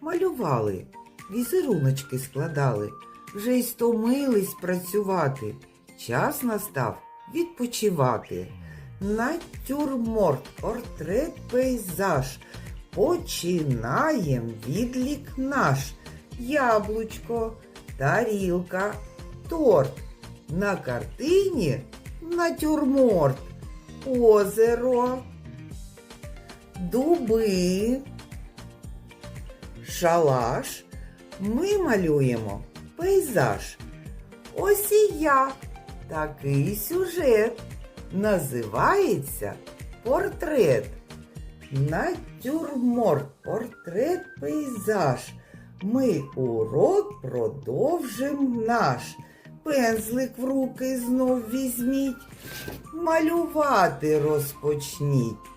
малювали, візеруночки складали, вже й стомились працювати. Час настав відпочивати. Натюрморт, портрет, пейзаж. Починаєм відлік наш. Яблучко, тарілка, торт. На картині натюрморт, озеро, дуби, шалаш. Ми малюємо пейзаж. Ось і я. Такий сюжет. Називається портрет. Натюрморт, портрет, пейзаж. Ми урок продовжим наш. Пензлик в руки знов візьміть, малювати розпочніть.